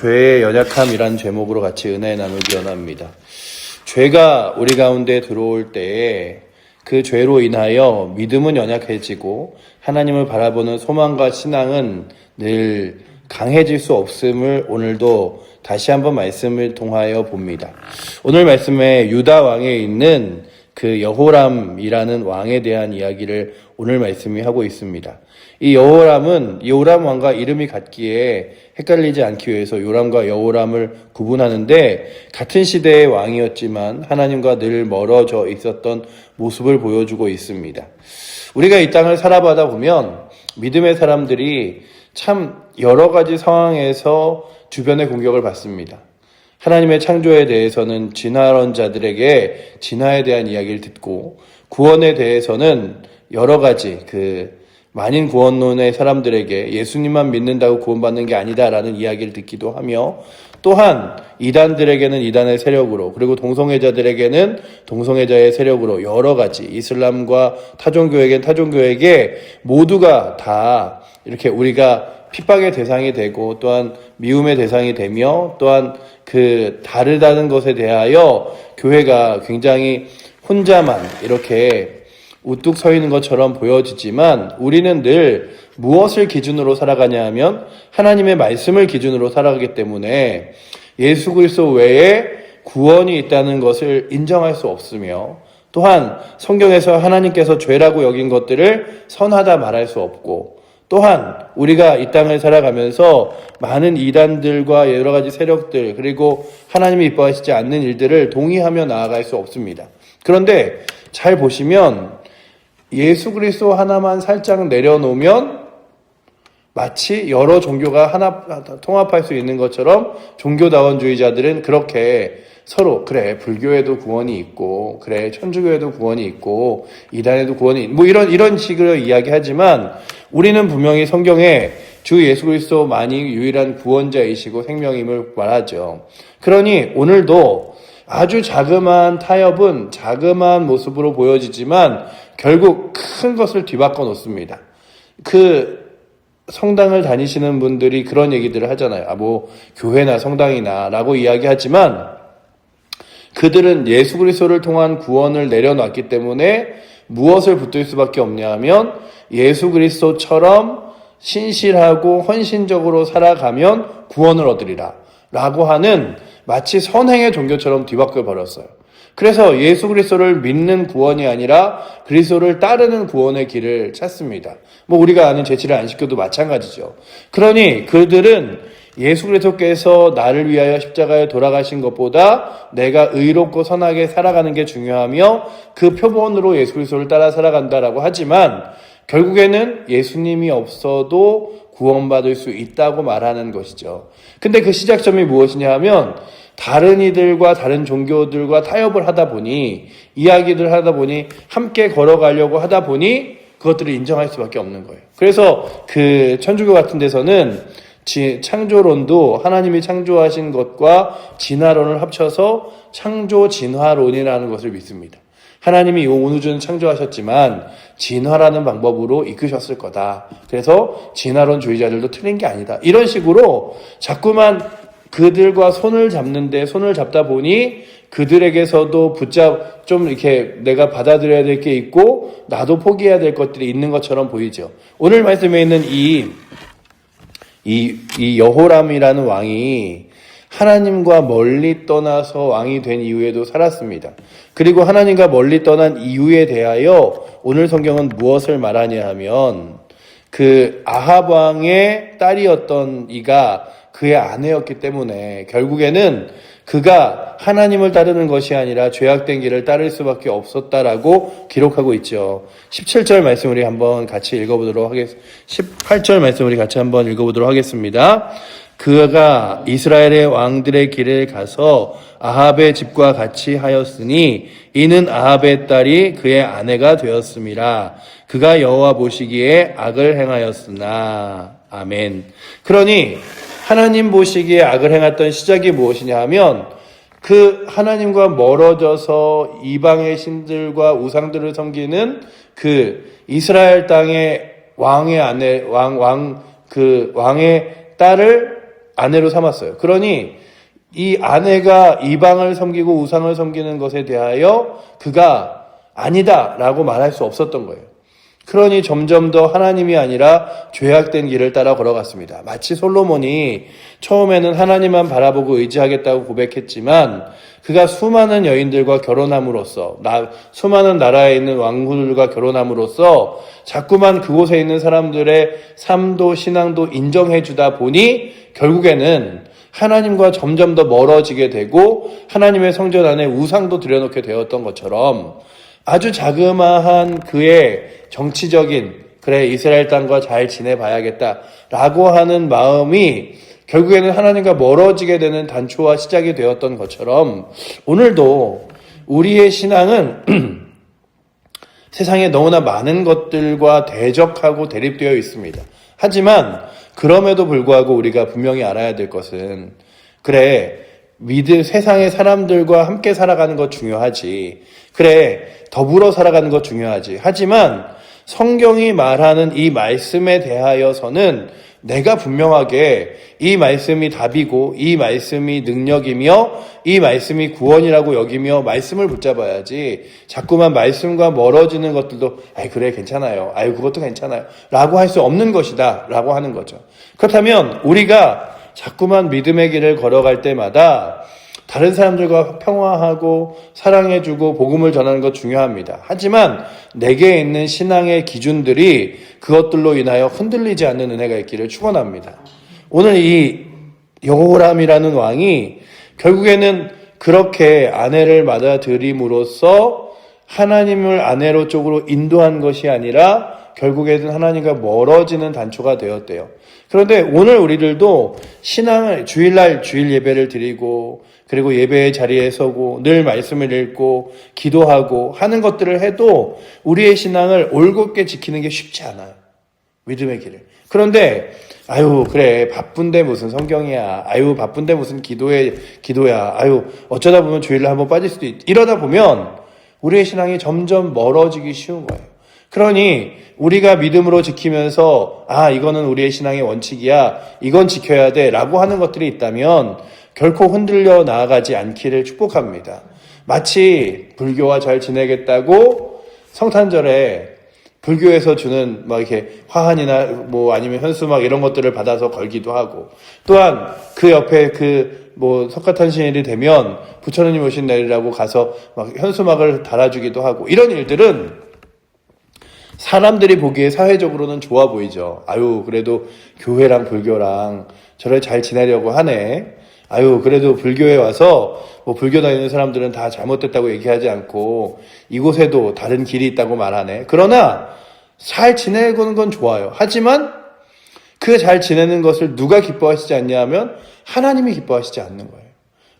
죄의 연약함이란 제목으로 같이 은혜 나누기 원합니다. 죄가 우리 가운데 들어올 때에 그 죄로 인하여 믿음은 연약해지고 하나님을 바라보는 소망과 신앙은 늘 강해질 수 없음을 오늘도 다시 한번 말씀을 통하여 봅니다. 오늘 말씀에 유다 왕에 있는 그 여호람이라는 왕에 대한 이야기를 오늘 말씀이 하고 있습니다. 이 여호람은 여호람 왕과 이름이 같기에 헷갈리지 않기 위해서 요람과 여호람을 구분하는데 같은 시대의 왕이었지만 하나님과 늘 멀어져 있었던 모습을 보여주고 있습니다. 우리가 이 땅을 살아가다 보면 믿음의 사람들이 참 여러 가지 상황에서 주변의 공격을 받습니다. 하나님의 창조에 대해서는 진화론자들에게 진화에 대한 이야기를 듣고 구원에 대해서는 여러 가지 그 만인 구원론의 사람들에게 예수님만 믿는다고 구원받는 게 아니다라는 이야기를 듣기도 하며 또한 이단들에게는 이단의 세력으로 그리고 동성애자들에게는 동성애자의 세력으로 여러 가지 이슬람과 타종교에겐 타종교에게 모두가 다 이렇게 우리가 핍박의 대상이 되고 또한 미움의 대상이 되며 또한 그 다르다는 것에 대하여 교회가 굉장히 혼자만 이렇게 우뚝 서 있는 것처럼 보여지지만 우리는 늘 무엇을 기준으로 살아가냐 하면 하나님의 말씀을 기준으로 살아가기 때문에 예수 그리스도 외에 구원이 있다는 것을 인정할 수 없으며 또한 성경에서 하나님께서 죄라고 여긴 것들을 선하다 말할 수 없고 또한 우리가 이 땅을 살아가면서 많은 이단들과 여러 가지 세력들 그리고 하나님이 이뻐하시지 않는 일들을 동의하며 나아갈 수 없습니다. 그런데 잘 보시면 예수 그리스도 하나만 살짝 내려놓으면 마치 여러 종교가 하나 통합할 수 있는 것처럼 종교다원주의자들은 그렇게 서로 그래 불교에도 구원이 있고 그래 천주교에도 구원이 있고 이단에도 구원이 있- 뭐 이런 이런 식으로 이야기하지만 우리는 분명히 성경에 주 예수 그리스도만이 유일한 구원자이시고 생명임을 말하죠. 그러니 오늘도 아주 자그마한 타협은 자그마한 모습으로 보여지지만 결국 큰 것을 뒤바꿔 놓습니다. 그 성당을 다니시는 분들이 그런 얘기들을 하잖아요. 아, 뭐, 교회나 성당이나 라고 이야기하지만 그들은 예수 그리스도를 통한 구원을 내려놨기 때문에 무엇을 붙들 수밖에 없냐 하면 예수 그리스도처럼 신실하고 헌신적으로 살아가면 구원을 얻으리라. 라고 하는 마치 선행의 종교처럼 뒤바꿔 버렸어요. 그래서 예수 그리스도를 믿는 구원이 아니라 그리스도를 따르는 구원의 길을 찾습니다. 뭐 우리가 아는 제치를 안 시켜도 마찬가지죠. 그러니 그들은 예수 그리스도께서 나를 위하여 십자가에 돌아가신 것보다 내가 의롭고 선하게 살아가는 게 중요하며 그 표본으로 예수 그리스도를 따라 살아간다라고 하지만 결국에는 예수님이 없어도 구원받을 수 있다고 말하는 것이죠. 근데 그 시작점이 무엇이냐 하면 다른 이들과 다른 종교들과 타협을 하다 보니 이야기들 하다 보니 함께 걸어가려고 하다 보니 그것들을 인정할 수밖에 없는 거예요. 그래서 그 천주교 같은 데서는 지- 창조론도 하나님이 창조하신 것과 진화론을 합쳐서 창조 진화론이라는 것을 믿습니다. 하나님이 이 우주는 창조하셨지만 진화라는 방법으로 이끄셨을 거다. 그래서 진화론주의자들도 틀린 게 아니다. 이런 식으로 자꾸만 그들과 손을 잡는데 손을 잡다 보니 그들에게서도 붙잡 좀 이렇게 내가 받아들여야 될 게 있고 나도 포기해야 될 것들이 있는 것처럼 보이죠. 오늘 말씀에 있는 이 이, 이 여호람이라는 왕이 하나님과 멀리 떠나서 왕이 된 이후에도 살았습니다. 그리고 하나님과 멀리 떠난 이유에 대하여 오늘 성경은 무엇을 말하냐 하면 그 아합 왕의 딸이었던 이가 그의 아내였기 때문에 결국에는 그가 하나님을 따르는 것이 아니라 죄악된 길을 따를 수밖에 없었다라고 기록하고 있죠. 17절 말씀 우리 한번 같이 읽어보도록 하겠습니다. 18절 말씀 우리 같이 한번 읽어보도록 하겠습니다. 그가 이스라엘의 왕들의 길을 가서 아합의 집과 같이 하였으니 이는 아합의 딸이 그의 아내가 되었음이라. 그가 여호와 보시기에 악을 행하였으나 아멘. 그러니 하나님 보시기에 악을 행했던 시작이 무엇이냐 하면 그 하나님과 멀어져서 이방의 신들과 우상들을 섬기는 그 이스라엘 땅의 왕의 아내 왕 왕 그 왕의 딸을 아내로 삼았어요. 그러니 이 아내가 이방을 섬기고 우상을 섬기는 것에 대하여 그가 아니다라고 말할 수 없었던 거예요. 그러니 점점 더 하나님이 아니라 죄악된 길을 따라 걸어갔습니다. 마치 솔로몬이 처음에는 하나님만 바라보고 의지하겠다고 고백했지만 그가 수많은 여인들과 결혼함으로써 나, 수많은 나라에 있는 왕후들과 결혼함으로써 자꾸만 그곳에 있는 사람들의 삶도 신앙도 인정해 주다 보니 결국에는 하나님과 점점 더 멀어지게 되고 하나님의 성전 안에 우상도 들여놓게 되었던 것처럼 아주 자그마한 그의 정치적인 그래 이스라엘 땅과 잘 지내봐야겠다라고 하는 마음이 결국에는 하나님과 멀어지게 되는 단초와 시작이 되었던 것처럼 오늘도 우리의 신앙은 세상에 너무나 많은 것들과 대적하고 대립되어 있습니다. 하지만 그럼에도 불구하고 우리가 분명히 알아야 될 것은 그래 믿을 세상의 사람들과 함께 살아가는 것 중요하지. 그래 더불어 살아가는 것 중요하지. 하지만 성경이 말하는 이 말씀에 대하여서는 내가 분명하게 이 말씀이 답이고 이 말씀이 능력이며 이 말씀이 구원이라고 여기며 말씀을 붙잡아야지 자꾸만 말씀과 멀어지는 것들도 아이 그래 괜찮아요. 아유 그것도 괜찮아요. 라고 할 수 없는 것이다. 라고 하는 거죠. 그렇다면 우리가 자꾸만 믿음의 길을 걸어갈 때마다 다른 사람들과 평화하고 사랑해주고 복음을 전하는 것 중요합니다. 하지만 내게 있는 신앙의 기준들이 그것들로 인하여 흔들리지 않는 은혜가 있기를 축원합니다. 오늘 이 여호람이라는 왕이 결국에는 그렇게 아내를 받아들임으로써 하나님을 아내로 쪽으로 인도한 것이 아니라 결국에는 하나님과 멀어지는 단초가 되었대요. 그런데 오늘 우리들도 신앙을 주일날 주일 예배를 드리고 그리고 예배의 자리에 서고 늘 말씀을 읽고 기도하고 하는 것들을 해도 우리의 신앙을 올곧게 지키는 게 쉽지 않아요. 믿음의 길을. 그런데 아유 그래 바쁜데 무슨 성경이야. 아유 바쁜데 무슨 기도에 기도야. 아유 어쩌다 보면 주일날 한번 빠질 수도 있. 이러다 보면 우리의 신앙이 점점 멀어지기 쉬운 거예요. 그러니 우리가 믿음으로 지키면서 아 이거는 우리의 신앙의 원칙이야 이건 지켜야 돼라고 하는 것들이 있다면 결코 흔들려 나아가지 않기를 축복합니다. 마치 불교와 잘 지내겠다고 성탄절에 불교에서 주는 막 이렇게 화환이나 뭐 아니면 현수막 이런 것들을 받아서 걸기도 하고 또한 그 옆에 그 뭐 석가탄신일이 되면 부처님 오신 날이라고 가서 막 현수막을 달아주기도 하고 이런 일들은 사람들이 보기에 사회적으로는 좋아 보이죠. 아유, 그래도 교회랑 불교랑 저를 잘 지내려고 하네. 아유, 그래도 불교에 와서 뭐 불교 다니는 사람들은 다 잘못됐다고 얘기하지 않고 이곳에도 다른 길이 있다고 말하네. 그러나 잘 지내고는 건 좋아요. 하지만 그 잘 지내는 것을 누가 기뻐하시지 않냐 하면 하나님이 기뻐하시지 않는 거예요.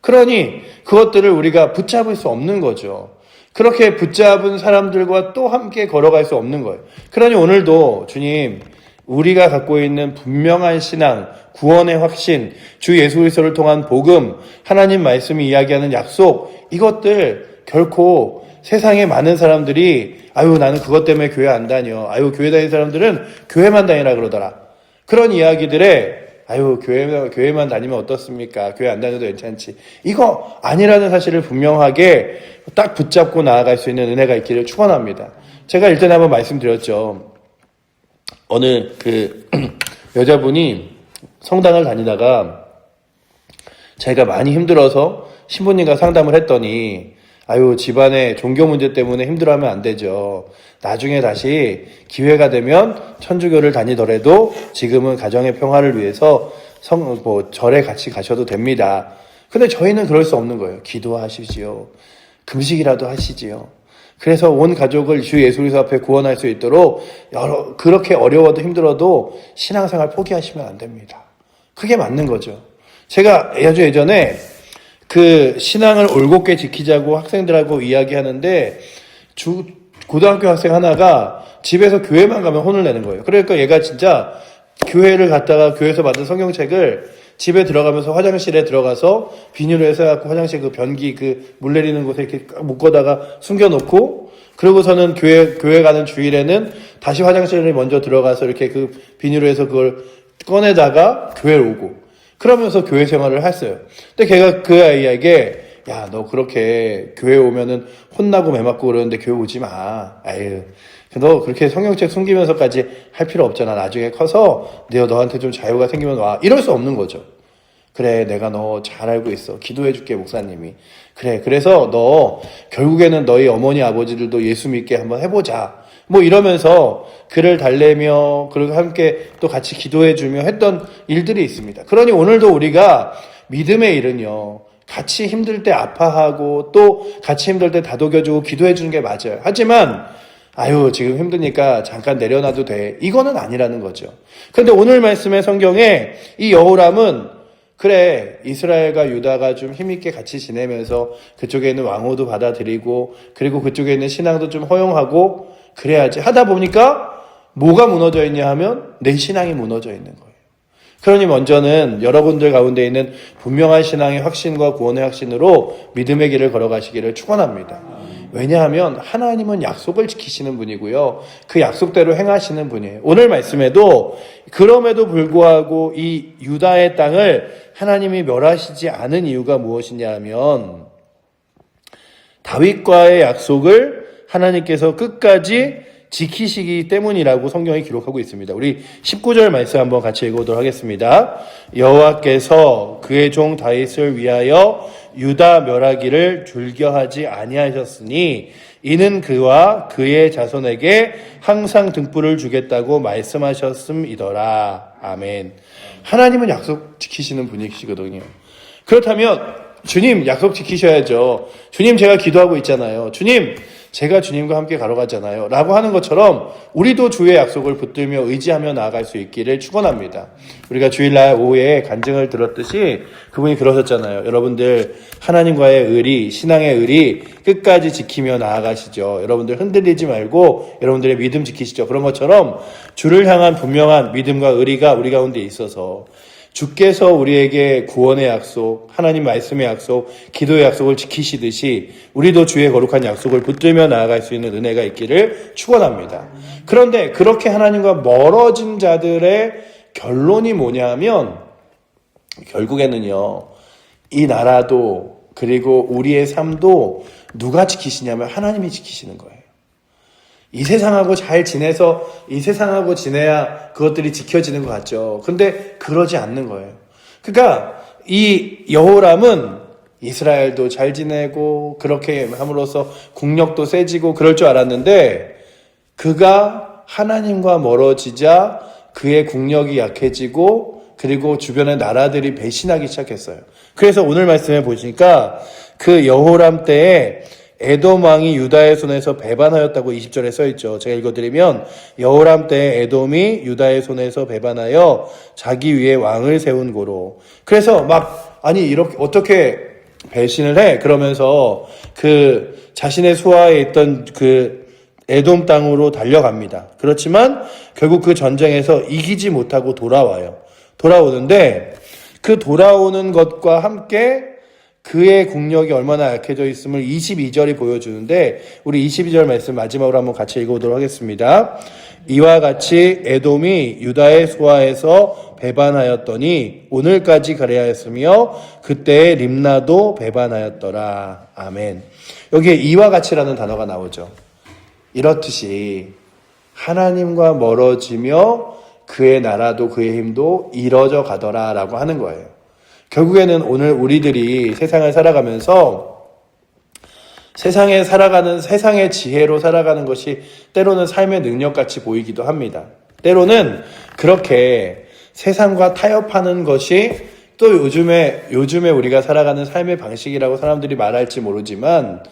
그러니 그것들을 우리가 붙잡을 수 없는 거죠. 그렇게 붙잡은 사람들과 또 함께 걸어갈 수 없는 거예요. 그러니 오늘도 주님, 우리가 갖고 있는 분명한 신앙, 구원의 확신, 주 예수 그리스도를 통한 복음, 하나님 말씀이 이야기하는 약속, 이것들 결코 세상에 많은 사람들이 아유 나는 그것 때문에 교회 안 다녀. 아유 교회 다니는 사람들은 교회만 다니라 그러더라. 그런 이야기들에 아유 교회 교회만 다니면 어떻습니까? 교회 안 다녀도 괜찮지. 이거 아니라는 사실을 분명하게 딱 붙잡고 나아갈 수 있는 은혜가 있기를 축원합니다. 제가 일전에 한번 말씀드렸죠. 어느 그 여자분이 성당을 다니다가 자기가 많이 힘들어서 신부님과 상담을 했더니 아유 집안의 종교 문제 때문에 힘들어하면 안 되죠. 나중에 다시 기회가 되면 천주교를 다니더라도 지금은 가정의 평화를 위해서 성, 뭐, 절에 같이 가셔도 됩니다. 근데 저희는 그럴 수 없는 거예요. 기도하시지요. 금식이라도 하시지요. 그래서 온 가족을 주 예수 그리스도 앞에 구원할 수 있도록 여러 그렇게 어려워도 힘들어도 신앙생활 포기하시면 안 됩니다. 그게 맞는 거죠. 제가 아주 예전에 그 신앙을 올곧게 지키자고 학생들하고 이야기하는데 주 고등학교 학생 하나가 집에서 교회만 가면 혼을 내는 거예요. 그러니까 얘가 진짜 교회를 갔다가 교회에서 받은 성경책을 집에 들어가면서 화장실에 들어가서 비닐로 해서 갖고 화장실 그 변기 그 물 내리는 곳에 이렇게 묶어다가 숨겨놓고 그러고서는 교회 교회 가는 주일에는 다시 화장실에 먼저 들어가서 이렇게 그 비닐로 해서 그걸 꺼내다가 교회 오고 그러면서 교회 생활을 했어요. 근데 걔가 그 아이에게 야, 너 그렇게 교회 오면은 혼나고 매 맞고 그러는데 교회 오지 마. 아유. 너 그렇게 성경책 숨기면서까지 할 필요 없잖아. 나중에 커서 내가 너한테 좀 자유가 생기면 와. 이럴 수 없는 거죠. 그래, 내가 너 잘 알고 있어. 기도해 줄게, 목사님이. 그래, 그래서 너 결국에는 너희 어머니, 아버지들도 예수 믿게 한번 해보자. 뭐 이러면서 그를 달래며 그리고 함께 또 같이 기도해 주며 했던 일들이 있습니다. 그러니 오늘도 우리가 믿음의 일은요. 같이 힘들 때 아파하고 또 같이 힘들 때 다독여주고 기도해 주는 게 맞아요. 하지만 아유, 지금 힘드니까 잠깐 내려놔도 돼. 이거는 아니라는 거죠. 그런데 오늘 말씀의 성경에 이 여호람은 그래, 이스라엘과 유다가 좀 힘있게 같이 지내면서 그쪽에 있는 왕호도 받아들이고, 그리고 그쪽에 있는 신앙도 좀 허용하고, 그래야지. 하다 보니까 뭐가 무너져 있냐 하면 내 신앙이 무너져 있는 거예요. 그러니 먼저는 여러분들 가운데 있는 분명한 신앙의 확신과 구원의 확신으로 믿음의 길을 걸어가시기를 축원합니다. 왜냐하면 하나님은 약속을 지키시는 분이고요. 그 약속대로 행하시는 분이에요. 오늘 말씀에도 그럼에도 불구하고 이 유다의 땅을 하나님이 멸하시지 않은 이유가 무엇이냐 하면 다윗과의 약속을 하나님께서 끝까지 지키시기 때문이라고 성경이 기록하고 있습니다. 우리 19절 말씀 한번 같이 읽어보도록 하겠습니다. 여호와께서 그의 종 다윗을 위하여 유다 멸하기를 줄겨하지 아니하셨으니 이는 그와 그의 자손에게 항상 등불을 주겠다고 말씀하셨음이더라. 아멘. 하나님은 약속 지키시는 분이시거든요. 그렇다면 주님 약속 지키셔야죠. 주님 제가 기도하고 있잖아요. 주님 제가 주님과 함께 가러가잖아요. 라고 하는 것처럼 우리도 주의 약속을 붙들며 의지하며 나아갈 수 있기를 축원합니다. 우리가 주일날 오후에 간증을 들었듯이 그분이 그러셨잖아요. 여러분들 하나님과의 의리, 신앙의 의리 끝까지 지키며 나아가시죠. 여러분들 흔들리지 말고 여러분들의 믿음 지키시죠. 그런 것처럼 주를 향한 분명한 믿음과 의리가 우리 가운데 있어서 주께서 우리에게 구원의 약속, 하나님 말씀의 약속, 기도의 약속을 지키시듯이 우리도 주의 거룩한 약속을 붙들며 나아갈 수 있는 은혜가 있기를 축원합니다. 그런데 그렇게 하나님과 멀어진 자들의 결론이 뭐냐면 결국에는요. 이 나라도 그리고 우리의 삶도 누가 지키시냐면 하나님이 지키시는 거예요. 이 세상하고 잘 지내서 이 세상하고 지내야 그것들이 지켜지는 것 같죠. 근데 그러지 않는 거예요. 그러니까 이 여호람은 이스라엘도 잘 지내고 그렇게 함으로써 국력도 세지고 그럴 줄 알았는데 그가 하나님과 멀어지자 그의 국력이 약해지고 그리고 주변의 나라들이 배신하기 시작했어요. 그래서 오늘 말씀에 보시니까 그 여호람 때에 에돔 왕이 유다의 손에서 배반하였다고 20절에 써 있죠. 제가 읽어드리면 여호람 때 에돔이 유다의 손에서 배반하여 자기 위에 왕을 세운 고로. 그래서 막 아니 이렇게 어떻게 배신을 해? 그러면서 그 자신의 수하에 있던 그 에돔 땅으로 달려갑니다. 그렇지만 결국 그 전쟁에서 이기지 못하고 돌아와요. 돌아오는데 그 돌아오는 것과 함께 그의 국력이 얼마나 약해져 있음을 22절이 보여주는데 우리 22절 말씀 마지막으로 한번 같이 읽어보도록 하겠습니다. 이와 같이 에돔이 유다의 소아에서 배반하였더니 오늘까지 그래하였으며 그때의 림나도 배반하였더라. 아멘. 여기에 이와 같이라는 단어가 나오죠. 이렇듯이 하나님과 멀어지며 그의 나라도 그의 힘도 이뤄져 가더라라고 하는 거예요. 결국에는 오늘 우리들이 세상을 살아가면서 세상에 살아가는 세상의 지혜로 살아가는 것이 때로는 삶의 능력 같이 보이기도 합니다. 때로는 그렇게 세상과 타협하는 것이 또 요즘에 요즘에 우리가 살아가는 삶의 방식이라고 사람들이 말할지 모르지만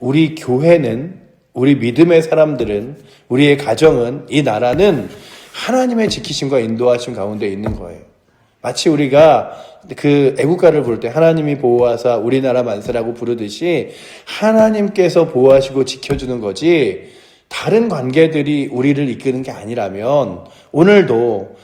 우리 교회는 우리 믿음의 사람들은 우리의 가정은 이 나라는 하나님의 지키심과 인도하심 가운데 있는 거예요. 마치 우리가 그 애국가를 부를 때 하나님이 보호하사 우리나라 만세라고 부르듯이 하나님께서 보호하시고 지켜주는 거지 다른 관계들이 우리를 이끄는 게 아니라면 오늘도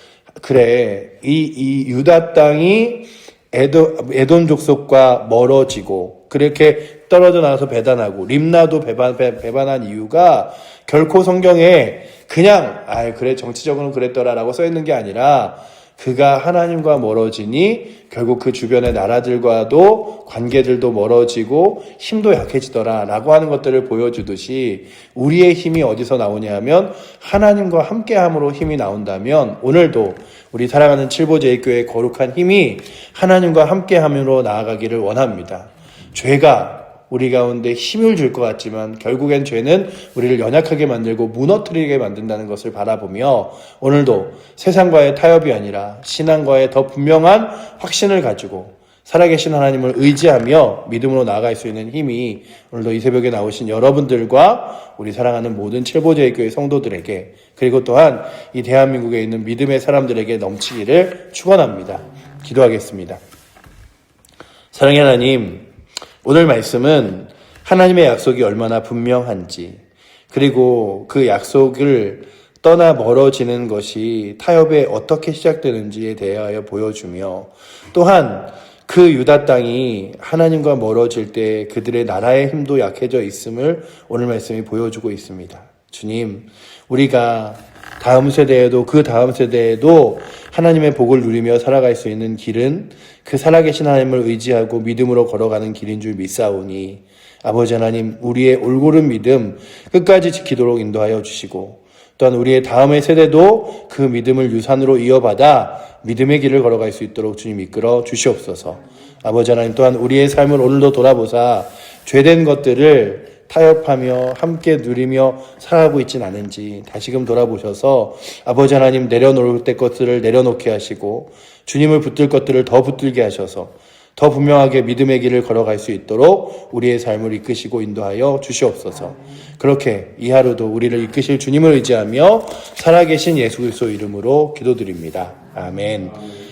그래 이, 이 유다 땅이 에돔, 에돔 족속과 멀어지고 그렇게 떨어져 나와서 배반하고 림나도 배반, 배, 배반한 이유가 결코 성경에 그냥 아 그래 정치적으로는 그랬더라라고 써 있는 게 아니라 그가 하나님과 멀어지니 결국 그 주변의 나라들과도 관계들도 멀어지고 힘도 약해지더라 라고 하는 것들을 보여주듯이 우리의 힘이 어디서 나오냐 하면 하나님과 함께함으로 힘이 나온다면 오늘도 우리 사랑하는 칠보제일교회의 거룩한 힘이 하나님과 함께함으로 나아가기를 원합니다. 죄가 우리 가운데 힘을 줄 것 같지만 결국엔 죄는 우리를 연약하게 만들고 무너뜨리게 만든다는 것을 바라보며 오늘도 세상과의 타협이 아니라 신앙과의 더 분명한 확신을 가지고 살아계신 하나님을 의지하며 믿음으로 나아갈 수 있는 힘이 오늘도 이 새벽에 나오신 여러분들과 우리 사랑하는 모든 칠보제의 교회 성도들에게 그리고 또한 이 대한민국에 있는 믿음의 사람들에게 넘치기를 축원합니다. 기도하겠습니다. 사랑의 하나님, 오늘 말씀은 하나님의 약속이 얼마나 분명한지, 그리고 그 약속을 떠나 멀어지는 것이 타협에 어떻게 시작되는지에 대하여 보여주며, 또한 그 유다 땅이 하나님과 멀어질 때 그들의 나라의 힘도 약해져 있음을 오늘 말씀이 보여주고 있습니다. 주님, 우리가 다음 세대에도 그 다음 세대에도 하나님의 복을 누리며 살아갈 수 있는 길은 그 살아계신 하나님을 의지하고 믿음으로 걸어가는 길인 줄 믿사오니 아버지 하나님 우리의 올고른 믿음 끝까지 지키도록 인도하여 주시고 또한 우리의 다음의 세대도 그 믿음을 유산으로 이어받아 믿음의 길을 걸어갈 수 있도록 주님 이끌어 주시옵소서. 아버지 하나님 또한 우리의 삶을 오늘도 돌아보사 죄된 것들을 타협하며 함께 누리며 살아가고 있진 않은지 다시금 돌아보셔서 아버지 하나님 내려놓을 때 것들을 내려놓게 하시고 주님을 붙들 것들을 더 붙들게 하셔서 더 분명하게 믿음의 길을 걸어갈 수 있도록 우리의 삶을 이끄시고 인도하여 주시옵소서. 그렇게 이 하루도 우리를 이끄실 주님을 의지하며 살아계신 예수 그리스도 이름으로 기도드립니다. 아멘.